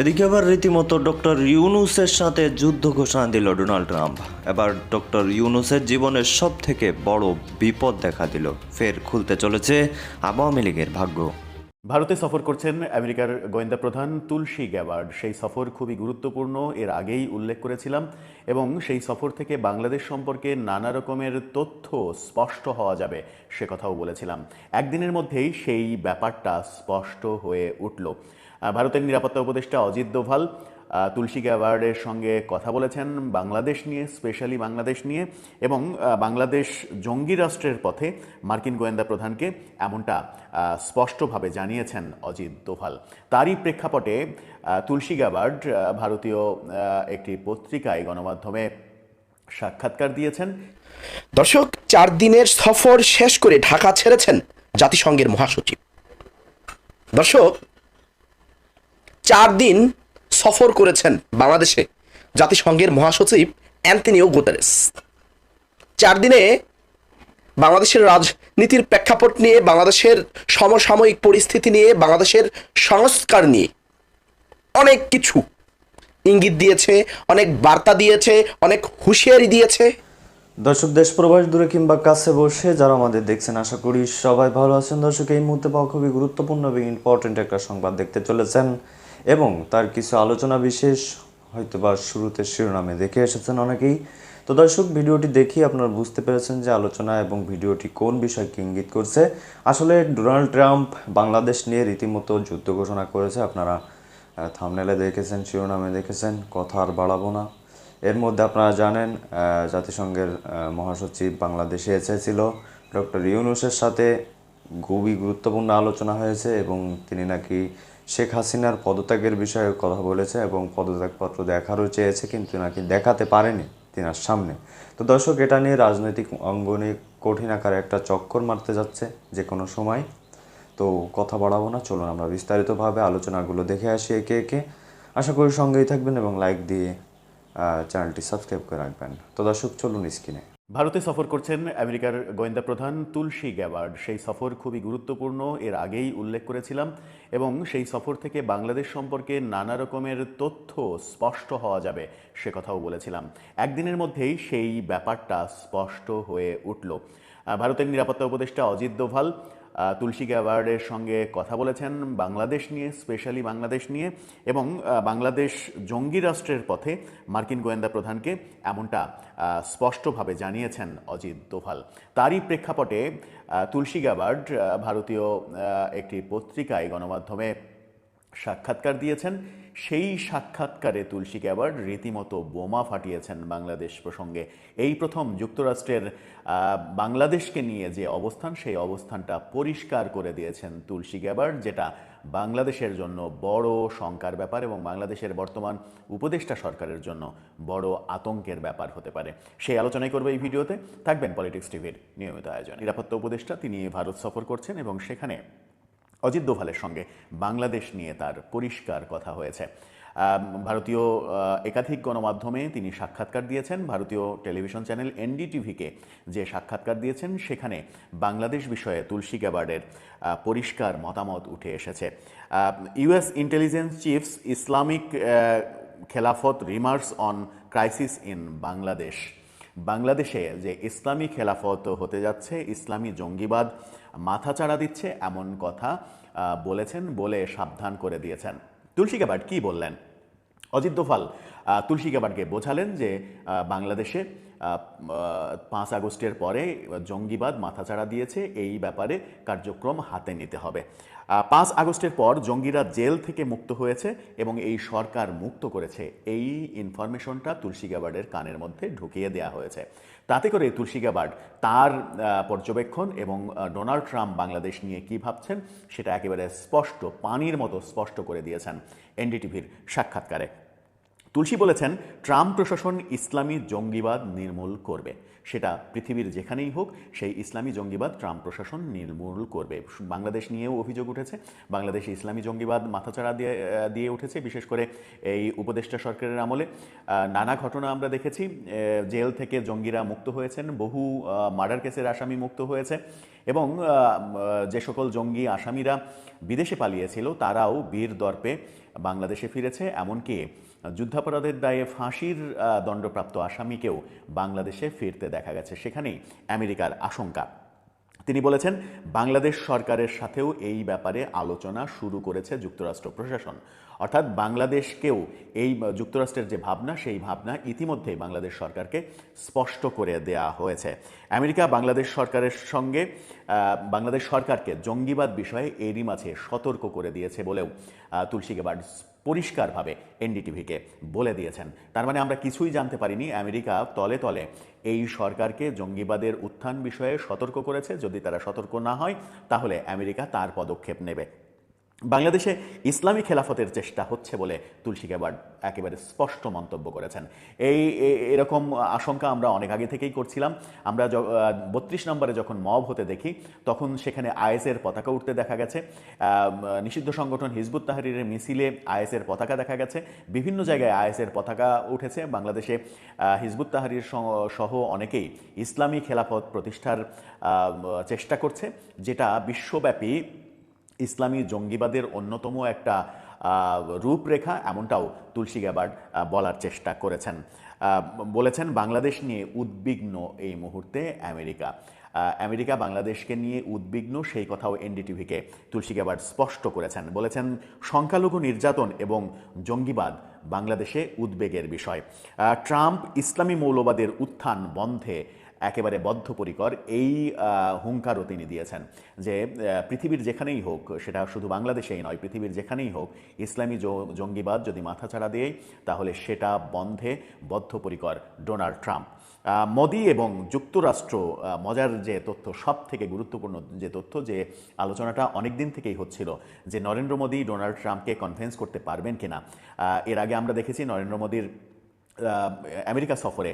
এদিকে আবার রীতিমতো ডক্টর ইউনুসের সাথে যুদ্ধ ঘোষণা দিল ডোনাল্ড ট্রাম্প। এবার ডক্টর ইউনুসের জীবনের সব থেকে বড় বিপদ দেখা দিল। ফের খুলতে চলেছে আওয়ামী লীগের ভাগ্য। ভারতে সফর করছেন আমেরিকার গোয়েন্দা প্রধান তুলসী গ্যাবার্ড সেই সফর খুবই গুরুত্বপূর্ণ, এর আগেই উল্লেখ করেছিলাম, এবং সেই সফর থেকে বাংলাদেশ সম্পর্কে নানা রকমের তথ্য স্পষ্ট হওয়া যাবে, সে কথাও বলেছিলাম। একদিনের মধ্যেই সেই ব্যাপারটা স্পষ্ট হয়ে উঠল। ভারতের নিরাপত্তা উপদেষ্টা অজিত দোভাল তুলসী গ্যাবার্ডের সঙ্গে কথা বলেছেন বাংলাদেশ নিয়ে, স্পেশালি বাংলাদেশ নিয়ে, এবং বাংলাদেশ জঙ্গি রাষ্ট্রের পথে মার্কিন গোয়েন্দা প্রধানকে এমনটা স্পষ্টভাবে জানিয়েছেন অজিত দোভাল। তারই প্রেক্ষাপটে তুলসী গ্যাবার্ড ভারতীয় একটি পত্রিকায় গণমাধ্যমে সাক্ষাৎকার দিয়েছেন। দর্শক, চার দিনের সফর শেষ করে ঢাকা ছেড়েছেন জাতিসংঘের মহাসচিব। দর্শক, চার দিন সফর করেছেন বাংলাদেশে জাতিসংঘের মহাসচিব অ্যান্টনিও গুতারেস। চার দিনে বাংলাদেশের রাজনীতির প্রেক্ষাপট নিয়ে, বাংলাদেশের সমসাময়িক পরিস্থিতি নিয়ে, বাংলাদেশের সংস্কার নিয়ে অনেক কিছু ইঙ্গিত দিয়েছে, অনেক বার্তা দিয়েছে, অনেক হুঁশিয়ারি দিয়েছে। দর্শক, দেশ প্রবাস দূরে কিংবা কাছে বসে যারা আমাদের দেখছেন, আশা করি সবাই ভালো আছেন। দর্শক, এই মুহূর্তে পাওয়া খুবই গুরুত্বপূর্ণ এবং ইম্পর্টেন্ট একটা সংবাদ দেখতে চলেছেন। এবং তার কিছু আলোচনা বিশেষ হয়তো বা শুরুতে শিরোনামে দেখে এসেছেন অনেকেই। তো দর্শক, ভিডিওটি দেখি আপনারা বুঝতে পেরেছেন যে আলোচনা এবং ভিডিওটি কোন বিষয়কে ইঙ্গিত করছে। আসলে ডোনাল্ড ট্রাম্প বাংলাদেশ নিয়ে রীতিমতো যুদ্ধ ঘোষণা করেছে। আপনারা থামনেলে দেখেছেন, শিরোনামে দেখেছেন, কথা আর বাড়াবো না। এর মধ্যে আপনারা জানেন জাতিসংঘের মহাসচিব বাংলাদেশে এসেছিল। ডক্টর ইউনুসের সাথে খুবই গুরুত্বপূর্ণ আলোচনা হয়েছে এবং তিনি নাকি শেখ হাসিনার পদত্যাগের বিষয়ে কথা বলেছে এবং পদত্যাগপত্র দেখারও চেয়েছে, কিন্তু নাকি দেখাতে পারেনি তিনার সামনে। তো দর্শক, এটা নিয়ে রাজনৈতিক অঙ্গনে কঠিন আকারে একটা চক্কর মারতে যাচ্ছে যে কোনো সময়। তো কথা বাড়াবো না, চলুন আমরা বিস্তারিতভাবে আলোচনাগুলো দেখে আসি একে একে। আশা করি সঙ্গেই থাকবেন এবং লাইক দিয়ে চ্যানেলটি সাবস্ক্রাইব করে রাখবেন। তো দর্শক, চলুন স্ক্রিনে। ভারতে সফর করছেন আমেরিকার গোয়েন্দা প্রধান তুলসী গ্যাবার্ড সেই সফর খুবই গুরুত্বপূর্ণ, এর আগেই উল্লেখ করেছিলাম, এবং সেই সফর থেকে বাংলাদেশ সম্পর্কে নানা রকমের তথ্য স্পষ্ট হওয়া যাবে, সে কথাও বলেছিলাম। একদিনের মধ্যেই সেই ব্যাপারটা স্পষ্ট হয়ে উঠল। ভারতের নিরাপত্তা উপদেষ্টা অজিত দোভাল তুলসী গ্যাবার্ডের সঙ্গে কথা বলেছেন বাংলাদেশ নিয়ে, স্পেশালি বাংলাদেশ নিয়ে, এবং বাংলাদেশ জঙ্গি রাষ্ট্রের পথে মার্কিন গোয়েন্দা প্রধানকে এমনটা স্পষ্টভাবে জানিয়েছেন অজিত দোভাল। তারই প্রেক্ষাপটে তুলসী গ্যাবার্ড ভারতীয় একটি পত্রিকায় গণমাধ্যমে সাক্ষাৎকার দিয়েছেন। সেই সাক্ষাৎকারে তুলসী গ্যাবার্ড রীতিমতো বোমা ফাটিয়েছেন বাংলাদেশ প্রসঙ্গে। এই প্রথম যুক্তরাষ্ট্রের বাংলাদেশকে নিয়ে যে অবস্থান, সেই অবস্থানটা পরিষ্কার করে দিয়েছেন তুলসী গ্যাবার্ড যেটা বাংলাদেশের জন্য বড় শঙ্কার ব্যাপার এবং বাংলাদেশের বর্তমান উপদেষ্টা সরকারের জন্য বড় আতঙ্কের ব্যাপার হতে পারে। সেই আলোচনাই করবে এই ভিডিওতে। থাকবেন পলিটিক্স টিভির নিয়মিত আয়োজন। নিরাপত্তা উপদেষ্টা, তিনি ভারত সফর করছেন এবং সেখানে অজিত দোভালের সঙ্গে বাংলাদেশ নিয়ে তার পরিষ্কার কথা হয়েছে। ভারতীয় একাধিক গণমাধ্যমে তিনি সাক্ষাৎকার দিয়েছেন। ভারতীয় টেলিভিশন চ্যানেল এনডিটিভিকে যে সাক্ষাৎকার দিয়েছেন, সেখানে বাংলাদেশ বিষয়ে তুলসী গ্যাবার্ডের পরিষ্কার মতামত উঠে এসেছে। ইউএস ইন্টেলিজেন্স চিফস ইসলামিক খেলাফত remarks on crisis in Bangladesh বাংলাদেশে যে ইসলামী খেলাফত হতে যাচ্ছে ইসলামী জঙ্গিবাদ মাথাচাড়া দিচ্ছে এমন কথা বলেছেন বলে সাবধান করে দিয়েছেন। তুলসী গ্যাবার্ড কি বললেন? অজিত আহ, তুলসী গ্যাবার্ডকে বোঝালেন যে বাংলাদেশে পাঁচ আগস্টের পরে জঙ্গিবাদ মাথাচাড়া দিয়েছে এই ব্যাপারে কার্যক্রম হাতে নিতে হবে। পাঁচ আগস্টের পর জঙ্গিরা জেল থেকে মুক্ত হয়েছে এবং এই সরকার মুক্ত করেছে। এই ইনফরমেশনটা তুলসী গ্যাবার্ডের কানের মধ্যে ঢুকিয়ে দেওয়া হয়েছে। তাতে করে তুলসী গ্যাবার্ড তার পর্যবেক্ষণ এবং ডোনাল্ড ট্রাম্প বাংলাদেশ নিয়ে কি ভাবছেন সেটা একেবারে স্পষ্ট, পানির মতো স্পষ্ট করে দিয়েছেন এনডিটিভির সাক্ষাৎকারে। তুলসী বলেছেন, ট্রাম্প প্রশাসন ইসলামী জঙ্গিবাদ নির্মূল করবে। সেটা পৃথিবীর যেখানেই হোক, সেই ইসলামী জঙ্গিবাদ ট্রাম্প প্রশাসন নির্মূল করবে। বাংলাদেশ নিয়েও অভিযোগ উঠেছে, বাংলাদেশে ইসলামী জঙ্গিবাদ মাথাচাড়া দিয়ে দিয়ে উঠেছে, বিশেষ করে এই উপদেষ্টা সরকারের আমলে। নানা ঘটনা আমরা দেখেছি জেল থেকে জঙ্গিরা মুক্ত হয়েছেন, বহু মার্ডার কেসের আসামি মুক্ত হয়েছে এবং যে সকল জঙ্গি আসামিরা বিদেশে পালিয়েছিল, তারাও বীর দর্পে বাংলাদেশে ফিরেছে, এমনকি যুদ্ধাপরাধের দায়ে ফাঁসির দণ্ডপ্রাপ্ত আসামিকেও বাংলাদেশে ফিরতে দেখা গেছে। সেখানেই আমেরিকার আশঙ্কা। তিনি বলেছেন, বাংলাদেশ সরকারের সাথেও এই ব্যাপারে আলোচনা শুরু করেছে যুক্তরাষ্ট্র প্রশাসন। অর্থাৎ বাংলাদেশকেও এই যুক্তরাষ্ট্রের যে ভাবনা, সেই ভাবনা ইতিমধ্যেই বাংলাদেশ সরকারকে স্পষ্ট করে দেয়া হয়েছে। আমেরিকা বাংলাদেশ সরকারের সঙ্গে বাংলাদেশ সরকারকে জঙ্গিবাদ বিষয়ে এরই মাঝে সতর্ক করে দিয়েছে বলেও তুলসী গেবার্ড পরিষ্কারভাবে এনডিটিভিকে বলে দিয়েছেন। তার মানে আমরা কিছুই জানতে পারিনি, আমেরিকা তলে তলে এই সরকারকে জঙ্গিবাদের উত্থান বিষয়ে সতর্ক করেছে। যদি তারা সতর্ক না হয়, তাহলে আমেরিকা তার পদক্ষেপ নেবে। বাংলাদেশে ইসলামী খেলাফতের চেষ্টা হচ্ছে বলে তুলসী গ্যাবার্ড একেবারে স্পষ্ট মন্তব্য করেছেন। এই এরকম আশঙ্কা আমরা অনেক আগে থেকেই করছিলাম। আমরা বত্রিশ নম্বরে যখন মব হতে দেখি, তখন সেখানে আইএসের পতাকা উঠতে দেখা গেছে। নিষিদ্ধ সংগঠন হিজবুত তাহরিরের মিছিলে আইএসের পতাকা দেখা গেছে। বিভিন্ন জায়গায় আইএসের পতাকা উঠেছে। বাংলাদেশে হিজবুত তাহরির সহ অনেকেই ইসলামী খেলাফত প্রতিষ্ঠার চেষ্টা করছে, যেটা বিশ্বব্যাপী ইসলামী জঙ্গিবাদের অন্যতম একটা রূপরেখা এমনটাও তুলসী গ্যাবার্ড বলার চেষ্টা করেছেন। বলেছেন, বাংলাদেশ নিয়ে উদ্বিগ্ন এই মুহূর্তে আমেরিকা। আমেরিকা বাংলাদেশকে নিয়ে উদ্বিগ্ন সেই কথাও এনডিটিভিকে তুলসী গ্যাবার্ড স্পষ্ট করেছেন। বলেছেন, সংখ্যালঘু নির্যাতন এবং জঙ্গিবাদ বাংলাদেশে উদ্বেগের বিষয়। ট্রাম্প ইসলামী মৌলবাদের উত্থান বন্ধে একেবারে বদ্ধপরিকর এই হুঙ্কারও তিনি দিয়েছেন যে পৃথিবীর যেখানেই হোক, সেটা শুধু বাংলাদেশেই নয়, পৃথিবীর যেখানেই হোক, ইসলামী জঙ্গিবাদ যদি মাথাছাড়া দেয়, তাহলে সেটা বন্ধে বদ্ধপরিকর ডোনাল্ড ট্রাম্প। মোদি এবং যুক্তরাষ্ট্র মজার যে তথ্য সব থেকে গুরুত্বপূর্ণ যে তথ্য, যে আলোচনাটা অনেক দিন থেকেই হচ্ছিল যে, নরেন্দ্র মোদী ডোনাল্ড ট্রাম্পকে কনভেন্স করতে পারবেন কিনা। এর আগে আমরা দেখেছি নরেন্দ্র মোদীর আমেরিকা সফরে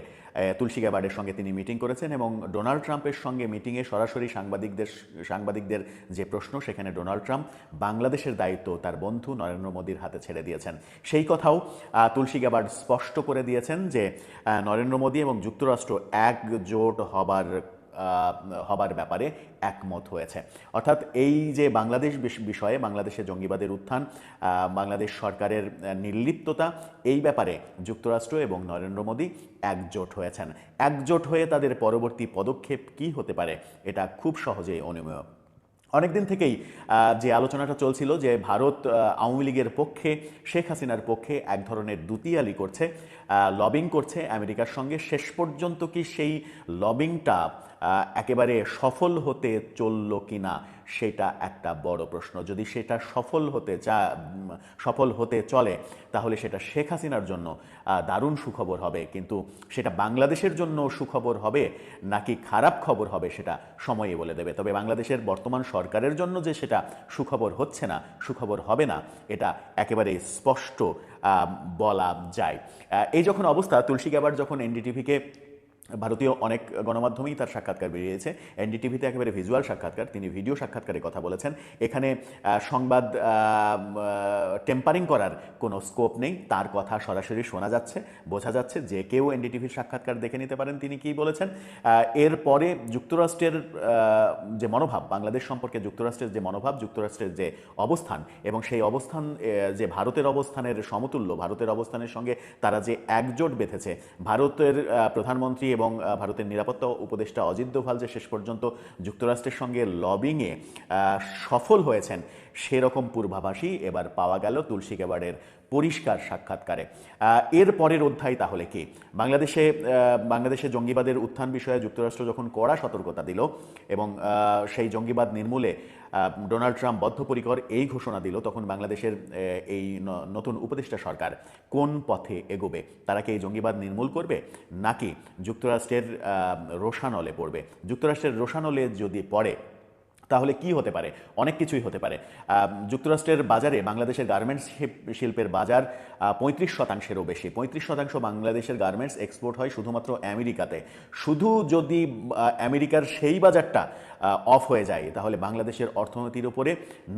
তুলসী গ্যাবার্ডের সঙ্গে তিনি মিটিং করেছেন এবং ডোনাল্ড ট্রাম্পের সঙ্গে মিটিংয়ে সরাসরি সাংবাদিকদের সাংবাদিকদের যে প্রশ্ন, সেখানে ডোনাল্ড ট্রাম্প বাংলাদেশের দায়িত্ব তার বন্ধু নরেন্দ্র মোদীর হাতে ছেড়ে দিয়েছেন। সেই কথাও তুলসী গ্যাবার্ড স্পষ্ট করে দিয়েছেন যে নরেন্দ্র মোদী এবং যুক্তরাষ্ট্র একজোট হবার হবার ব্যাপারে একমত হয়েছে। অর্থাৎ এই যে বাংলাদেশ বিষ- বিষয়ে বাংলাদেশে জঙ্গিবাদের উত্থান বাংলাদেশ সরকারের নির্লিপ্ততা, এই ব্যাপারে যুক্তরাষ্ট্র এবং নরেন্দ্র মোদী একজোট হয়েছেন। একজোট হয়ে তাদের পরবর্তী পদক্ষেপ কি হতে পারে, এটা খুব সহজেই অনুমেয়। অনেকদিন থেকেই যে আলোচনাটা চলছিল যে ভারত আওয়ামী লীগের পক্ষে, শেখ হাসিনার পক্ষে এক ধরনের দুতিয়ালি করছে লবিং করছে আমেরিকার সঙ্গে। শেষ পর্যন্ত কি সেই লবিংটা একেবারে সফল হতে চলল কিনা সেটা একটা বড় প্রশ্ন। যদি সেটা সফল হতে চা সফল হতে চলে, তাহলে সেটা শেখ হাসিনার জন্য দারুণ সুখবর হবে। কিন্তু সেটা বাংলাদেশের জন্য সুখবর হবে নাকি খারাপ খবর হবে সেটা সময়ে বলে দেবে। তবে বাংলাদেশের বর্তমান সরকারের জন্য যে সেটা সুখবর হচ্ছে না, সুখবর হবে না, এটা একেবারে স্পষ্ট বলা যায়। এই যখন অবস্থা তুলসী গাবার যখন এনডিটিভিকে ভারতীয় অনেক গণমাধ্যমেই তার সাক্ষাৎকার বেরিয়েছে। এনডিটিভিতে একেবারে ভিজুয়াল সাক্ষাৎকার, তিনি ভিডিও সাক্ষাৎকারে কথা বলেছেন। এখানে সংবাদ টেম্পারিং করার কোনো স্কোপ নেই। তার কথা সরাসরি শোনা যাচ্ছে, বোঝা যাচ্ছে যে কেউ এনডিটিভির সাক্ষাৎকার দেখে নিতে পারেন, তিনি কি বলেছেন। এরপরে যুক্তরাষ্ট্রের যে মনোভাব, বাংলাদেশ সম্পর্কে যুক্তরাষ্ট্রের যে মনোভাব, যুক্তরাষ্ট্রের যে অবস্থান এবং সেই অবস্থান যে ভারতের অবস্থানের সমতুল্য, ভারতের অবস্থানের সঙ্গে তারা যে একজোট বেঁধেছে, ভারতের প্রধানমন্ত্রী এবং ভারতের নিরাপত্তা উপদেষ্টা অজিত দোভাল যে শেষ পর্যন্ত যুক্তরাষ্ট্রের সঙ্গে লবিংয়ে সফল হয়েছেন, সেরকম পূর্বাভাসই এবার পাওয়া গেল তুলসী কেবারের পরিষ্কার সাক্ষাৎকারে। এর পরের অধ্যায় তাহলে কি? বাংলাদেশে বাংলাদেশে জঙ্গিবাদের উত্থান বিষয়ে যুক্তরাষ্ট্র যখন কড়া সতর্কতা দিল এবং সেই জঙ্গিবাদ নির্মূলে ডোনাল্ড ট্রাম্প বদ্ধপরিকর এই ঘোষণা দিল তখন বাংলাদেশের এই নতুন উপদেষ্টা সরকার কোন পথে এগোবে? তারা কি এই জঙ্গিবাদ নির্মূল করবে? নাকি যুক্তরাষ্ট্রের আহ, রোষানলে পড়বে? যুক্তরাষ্ট্রের রোষানলে যদি পড়ে তাহলে কি হতে পারে? অনেক কিছুই হতে পারে। যুক্তরাষ্ট্রের বাজারে বাংলাদেশের গার্মেন্টস শিল্পের বাজার পঁয়ত্রিশ শতাংশেরও বেশি। পঁয়ত্রিশ শতাংশ বাংলাদেশের গার্মেন্টস এক্সপোর্ট হয় শুধুমাত্র আমেরিকাতে। শুধু যদি আমেরিকার সেই বাজারটা অফ হয়ে যায়। তাহলে বাংলাদেশের অর্থনীতির উপরে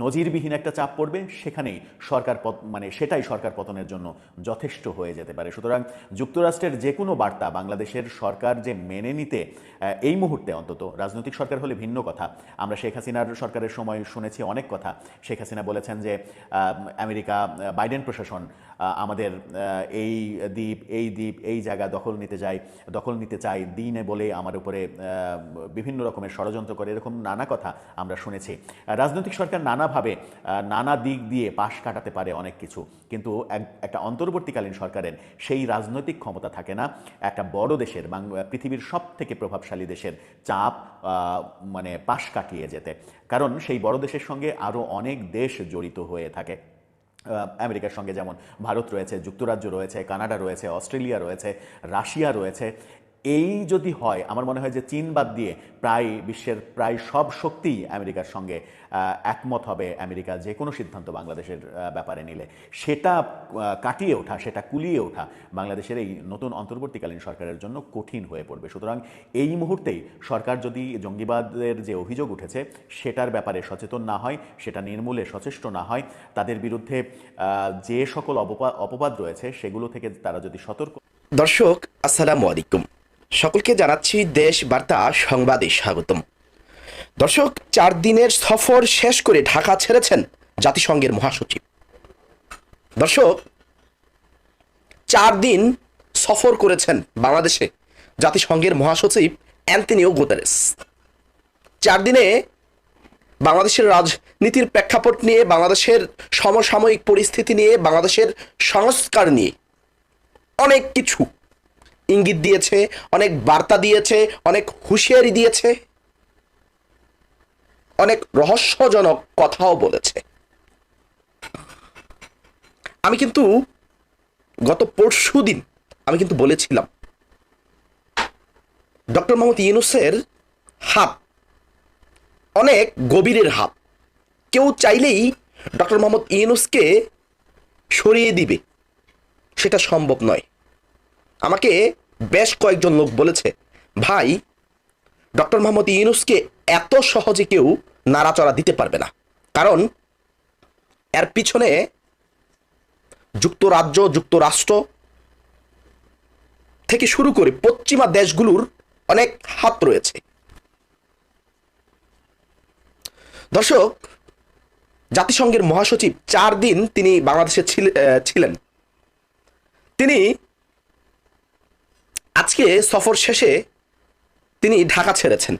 নজিরবিহীন একটা চাপ পড়বে। সেখানেই সরকার মানে সেটাই সরকার পতনের জন্য যথেষ্ট হয়ে যেতে পারে। সুতরাং যুক্তরাষ্ট্রের যে কোনো বার্তা বাংলাদেশের সরকার যে মেনে নিতে এই মুহূর্তে অন্তত রাজনৈতিক সরকার হলে ভিন্ন কথা। আমরা শেখ হাসিনার সরকারের সময় শুনেছি অনেক কথা। শেখ হাসিনা বলেছেন যে আমেরিকা বাইডেন প্রশাসন আমাদের এই দ্বীপ এই দ্বীপ, এই জায়গা দখল নিতে যায়, দখল নিতে চায়। দিনে বলে আমার উপরে বিভিন্ন রকমের ষড়যন্ত্র করে এরকম নানা কথা আমরা শুনেছি। রাজনৈতিক সরকার নানাভাবে নানা দিক দিয়ে পাশ কাটাতে পারে অনেক কিছু। কিন্তু এক- একটা অন্তর্বর্তীকালীন সরকারের সেই রাজনৈতিক ক্ষমতা থাকে না। একটা বড় দেশের পৃথিবীর সব থেকে প্রভাবশালী দেশের চাপ মানে পাশ কাটিয়ে যেতে। কারণ সেই বড় দেশের সঙ্গে আরও অনেক দেশ জড়িত হয়ে থাকে। আমেরিকার সঙ্গে যেমন ভারত রয়েছে, যুক্তরাজ্য রয়েছে, কানাডা রয়েছে, অস্ট্রেলিয়া রয়েছে, রাশিয়া রয়েছে। এই যদি হয়, আমার মনে হয় যে চীন বাদ দিয়ে প্রায় বিশ্বের প্রায় সব শক্তি আমেরিকার সঙ্গে একমত হবে আমেরিকা যে কোনো সিদ্ধান্ত বাংলাদেশের ব্যাপারে নিলে। সেটা কাটিয়ে ওঠা, সেটা কুলিয়ে ওঠা বাংলাদেশের এই নতুন অন্তর্বর্তীকালীন সরকারের জন্য কঠিন হয়ে পড়বে। সুতরাং এই মুহূর্তেই সরকার যদি জঙ্গিবাদের যে অভিযোগ উঠেছে, সেটার ব্যাপারে সচেতন না হয়, সেটা নির্মূলে সচেষ্ট না হয়, তাদের বিরুদ্ধে যে সকল অপবাদ রয়েছে, সেগুলো থেকে তারা যদি সতর্ক দর্শক, আসসালামু আলাইকুম। সকলকে জানাচ্ছি দেশ বার্তা সংবাদে স্বাগতম। দর্শক, চার দিনের সফর শেষ করে ঢাকা ছেড়েছেন জাতিসংঘের মহাসচিব। দর্শক, চার দিন সফর করেছেন বাংলাদেশে জাতিসংঘের মহাসচিব অ্যান্টনিও গুতারেস। চার দিনে বাংলাদেশের রাজনীতির প্রেক্ষাপট নিয়ে, বাংলাদেশের সমসাময়িক পরিস্থিতি নিয়ে, বাংলাদেশের সংস্কার নিয়ে অনেক কিছু ইঙ্গিত দিয়েছে, অনেক বার্তা দিয়েছে, অনেক হুঁশিয়ারি দিয়েছে, অনেক রহস্যজনক কথাও বলেছে। আমি কিন্তু গত পরশু দিন আমি কিন্তু বলেছিলাম, ডক্টর মোহাম্মদ ইউনুসের হাত, অনেক গভীরের হাত। কেউ চাইলেই ডক্টর মোহাম্মদ ইউনুসকে সরিয়ে দিবে, সেটা সম্ভব নয়। আমাকে বেশ কয়েকজন লোক বলেছে, ভাই, ডক্টর মোহাম্মদ ইউনুসকে এত সহজে কেউ নাড়াচড়া দিতে পারবে না। কারণ এর পিছনে যুক্তরাজ্য, যুক্তরাষ্ট্র থেকে শুরু করে পশ্চিমা দেশগুলোর অনেক হাত রয়েছে। দর্শক, জাতিসংঘের মহাসচিব চার দিন তিনি বাংলাদেশে ছিলেন। তিনি আজকে সফর শেষে তিনি ঢাকা ছেড়েছেন।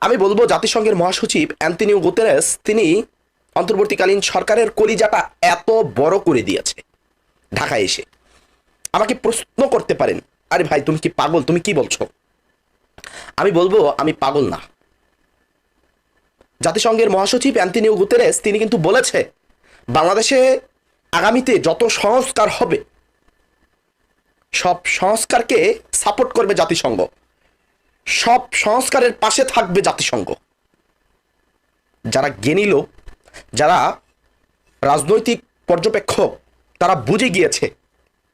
আমি বলব জাতিসংঘের মহাসচিব অ্যান্টনিও গুতেরেস, তিনি অন্তর্বর্তীকালীন সরকারের কলিজাটা এত বড় করে দিয়েছে ঢাকায় এসে। আমাকে প্রশ্ন করতে পারেন, আরে ভাই, তুমি কি পাগল? তুমি কি বলছো? আমি বলব, আমি পাগল না। জাতিসংঘের মহাসচিব অ্যান্টনিও গুতেরেস, তিনি কিন্তু বলেছে, বাংলাদেশে আগামীতে যত সংস্কার হবে সব সংস্কারকে সাপোর্ট করবে জাতিসংঘ। সব সংস্কারের পাশে থাকবে জাতিসংঘ। যারা জ্ঞানী লোক, যারা রাজনৈতিক পর্যবেক্ষক, তারা বুঝে গিয়েছে,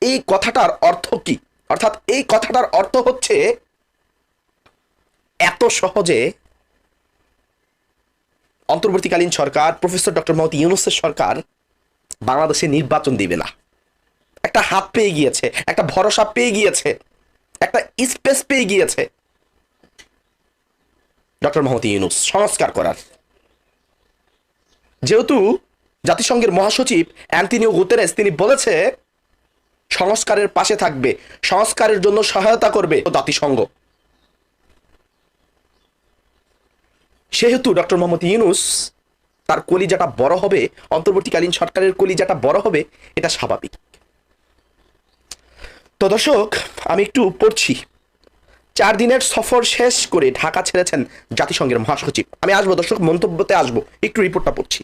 এই কথাটার অর্থ কি? অর্থাৎ এই কথাটার অর্থ হচ্ছে, এত সহজে অন্তর্বর্তীকালীন সরকার, প্রফেসর ডক্টর মোহাম্মদ ইউনুসের সরকার বাংলাদেশে নির্বাচন দিবে না। একটা হাত পেয়ে গিয়েছে, একটা ভরসা পেয়ে গিয়েছে, একটা স্পেস পেয়ে গিয়েছে। ডক্টর মোহাম্মদ ইউনুস, সংস্কার করার। যেহেতু জাতিসংঘের মহাসচিব অ্যান্টনিও গুতেরেস, তিনি বলেছে, সংস্কারের পাশে থাকবে, সংস্কারের জন্য সহায়তা করবে জাতিসংঘ। সেহেতু ডক্টর মোহাম্মদ ইউনুস, তার কলিজাটা বড় হবে, অন্তর্বর্তীকালীন সরকারের কলিজাটা বড় হবে, এটা স্বাভাবিক। তো দর্শক, আমি একটু পড়ছি। চার দিনের সফর শেষ করে ঢাকা ছেড়েছেন জাতিসংঘের মহাসচিব। আমি আসব দর্শক, মন্তব্যতে আসব। একটু রিপোর্টটা পড়ছি।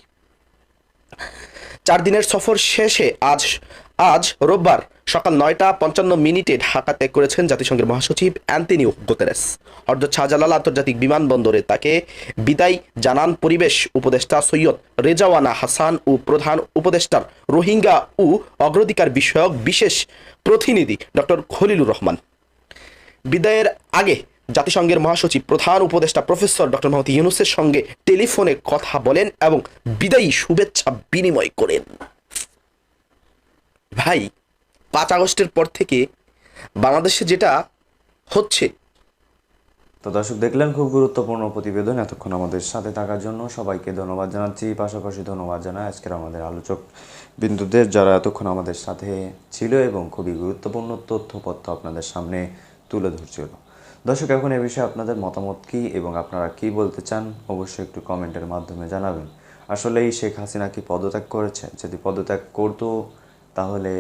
চার দিনের সফর শেষে আজ আজ রোববার সকাল নয়টা পঞ্চান্ন মিনিটে ঢাকা ত্যাগ করেছেন জাতিসংঘের মহাসচিব অ্যান্টনিও গুতেরেস। হরজত শাহজালাল আন্তর্জাতিক বিমানবন্দরে তাকে বিদায় জানান পরিবেশ উপদেষ্টা সৈয়দ রেজাওয়ানা হাসান ও প্রধান উপদেষ্টার রোহিঙ্গা ও অগ্রাধিকার বিষয়ক বিশেষ প্রতিনিধি ডক্টর খলিলুর রহমান। বিদায়ের আগে জাতিসংঘের মহাসচিব, প্রধান উপদেষ্টা প্রফেসর ডক্টর মোহাম্মদ ইউনুসের সঙ্গে টেলিফোনে কথা বলেন এবং বিদায়ী শুভেচ্ছা বিনিময় করেন। ভাই পাঁচ আগস্টের পর থেকে বাংলাদেশে যেটা হচ্ছে। তো দর্শক, দেখলেন খুব গুরুত্বপূর্ণ প্রতিবেদন এতক্ষণ আমাদের সাথে থাকার জন্য। সবাইকে ধন্যবাদ জানাচ্ছি। পাশাপাশি ধন্যবাদ জানাই আজকের আমাদের আলোচক বিন্দুদের, যারা এতক্ষণ আমাদের সাথে ছিল এবং খুবই গুরুত্বপূর্ণ তথ্যপত্র আপনাদের সামনে তুলে ধরছিল। দর্শক, এখন এ বিষয়ে আপনাদের মতামত কি এবং আপনারা কি বলতে চান অবশ্যই একটু কমেন্টের মাধ্যমে জানাবেন। আসলেই শেখ হাসিনা কি পদত্যাগ করেছে? যদি পদত্যাগ করতো, তাহলে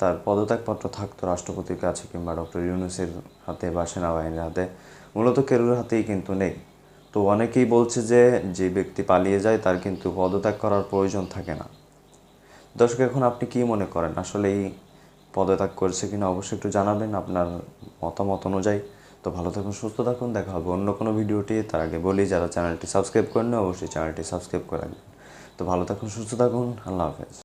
তার পদত্যাগপত্র থাকতো রাষ্ট্রপতির কাছে কিংবা ডক্টর ইউনুসের হাতে বা সেনাবাহিনীর হাতে। মূলত কেরুর হাতেই কিন্তু নেই। তো অনেকেই বলছে যে যে ব্যক্তি পালিয়ে যায় তার কিন্তু পদত্যাগ করার প্রয়োজন থাকে না। দর্শক, এখন আপনি কি মনে করেন? আসলে এই পদত্যাগ করছে কিনা অবশ্যই একটু জানাবেন আপনার মতামত অনুযায়ী। তো ভালো থাকুন, সুস্থ থাকুন, দেখা হবে অন্য কোনো ভিডিওটি তার আগে বলি, যারা চ্যানেলটি সাবস্ক্রাইব করেন অবশ্যই চ্যানেলটি সাবস্ক্রাইব করে রাখবেন। তো ভালো থাকুন, সুস্থ থাকুন, আল্লাহ হাফেজ।